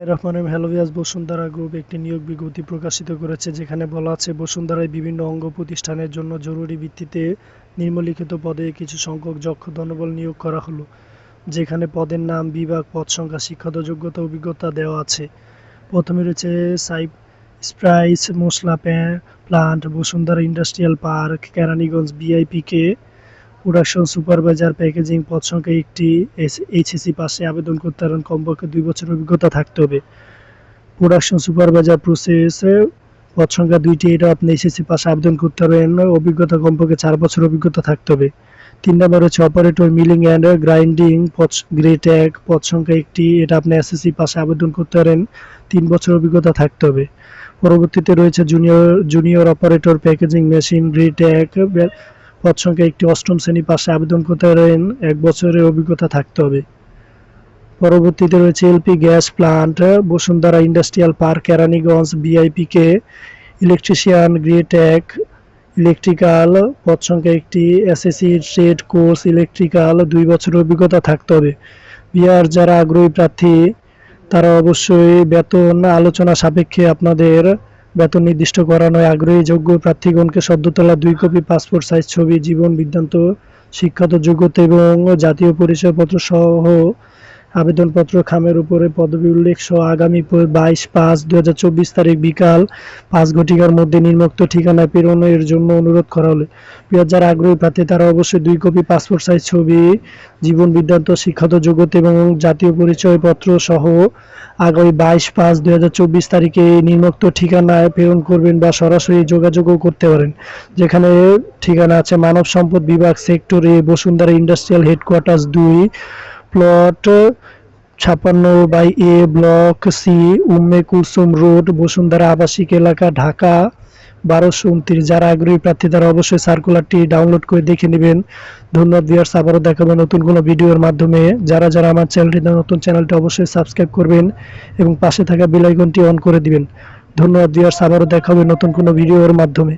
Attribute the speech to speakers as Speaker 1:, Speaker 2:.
Speaker 1: Rahman Bashundhara group একটি নিয়োগ বিজ্ঞপ্তি প্রকাশিত করেছে, যেখানে বলা আছে, বসুন্ধরায় বিভিন্ন অঙ্গ প্রতিষ্ঠানের জন্য জরুরি ভিত্তিতে নিম্নলিখিত পদে কিছু সংখ্যক যক্ষ জনবল নিয়োগ করা হলো, যেখানে পদের নাম, বিভাগ, পদ সংখ্যা, শিক্ষাগত যোগ্যতা, অভিজ্ঞতা দেওয়া আছে। প্রথমে রয়েছে সাইপ, স্প্রাইস, মশলা plant, Bashundhara industrial park, Keraniganj, বিআইপিকে production supervisor packaging পদ সংখ্যা একটি এইচএসসি পাশে আবেদন করতে পারেন। কমপক্ষে দুই বছর অভিজ্ঞতা থাকতে হবে। প্রোডাকশন সুপারভাইজার প্রসেস পদ সংখ্যা দুইটি এটা আপনি এইচএসসি পাশে আবেদন করতে পারবেন অভিজ্ঞতা কমপক্ষে চার বছর অভিজ্ঞতা থাকতে হবে। তিন নম্বর হচ্ছে operator milling and grinding grade এক পদ সংখ্যা একটি এটা আপনি এসএসসি পাশে আবেদন করতে পারেন। তিন বছর অভিজ্ঞতা থাকতে হবে। পরবর্তীতে রয়েছে junior junior operator packaging machine grade এক। পদ সংখ্যা একটি অষ্টম শ্রেণি পাশে আবেদন করতে পারেন এক বছরের অভিজ্ঞতা থাকতে হবে। পরবর্তীতে রয়েছে LP gas plant, Bashundhara industrial park, Keraniganj বিআইপিকে electrician grade এক ইলেকট্রিক্যাল পদ সংখ্যা একটি, এসএসসি ট্রেড কোর্স, ইলেকট্রিক্যাল, দুই বছরের অভিজ্ঞতা থাকতে হবে। বিহার যারা আগ্রহী প্রার্থী, তারা অবশ্যই বেতন আলোচনা সাপেক্ষে আপনাদের বেতন নির্দিষ্ট করা নয় আগ্রহী যোগ্য প্রার্থীগণকে সদ্যতলা দুই কপি পাসপোর্ট, সাইজ ছবি, জীবন বৃত্তান্ত শিক্ষাত যোগ্যতা এবং জাতীয় পরিচয়পত্র সহ আবেদনপত্র খামের উপরে পদবি উল্লেখ সহ আগামী বাইশ পাঁচ দু তারিখ বিকাল পাঁচ ঘটিকার মধ্যে নিম্নোক্ত ঠিকানায় প্রেরণের জন্য অনুরোধ করা হলে। যারা আগ্রহী প্রার্থী, তারা অবশ্যই দুই কপি পাসপোর্ট সাইজ ছবি, জীবন বৃত্তান্ত শিক্ষাত যোগ্যতা এবং জাতীয় পরিচয়পত্র সহ আগামী বাইশ পাঁচ চব্বিশ তারিখে নিম্নোক্ত ঠিকানায় প্রেরণ করবেন বা সরাসরি যোগাযোগও করতে পারেন। যেখানে ঠিকানা আছে মানব সম্পদ বিভাগ সেক্টরে বসুন্ধরা ইন্ডাস্ট্রিয়াল হেডকোয়ার্টার্স দুই প্লট ছাপ্পান্ন by A block C, Umme Kulsum road, Bashundhara আবাসিক এলাকা, ঢাকা, বারোশো উনত্রিশ। যারা আগ্রহী প্রার্থী, তারা অবশ্যই সার্কুলারটি ডাউনলোড করে দেখে নেবেন। ধন্যবাদ ভিউয়ার্স আবারও দেখাবো নতুন কোনো ভিডিওর মাধ্যমে। যারা যারা আমার চ্যানেলটি নতুন, চ্যানেলটি অবশ্যই সাবস্ক্রাইব করবেন এবং পাশে থাকা বেল আইকনটি অন করে দিবেন। ধন্যবাদ ভিউয়ার্স আবারও দেখাবে নতুন কোনো ভিডিওর মাধ্যমে।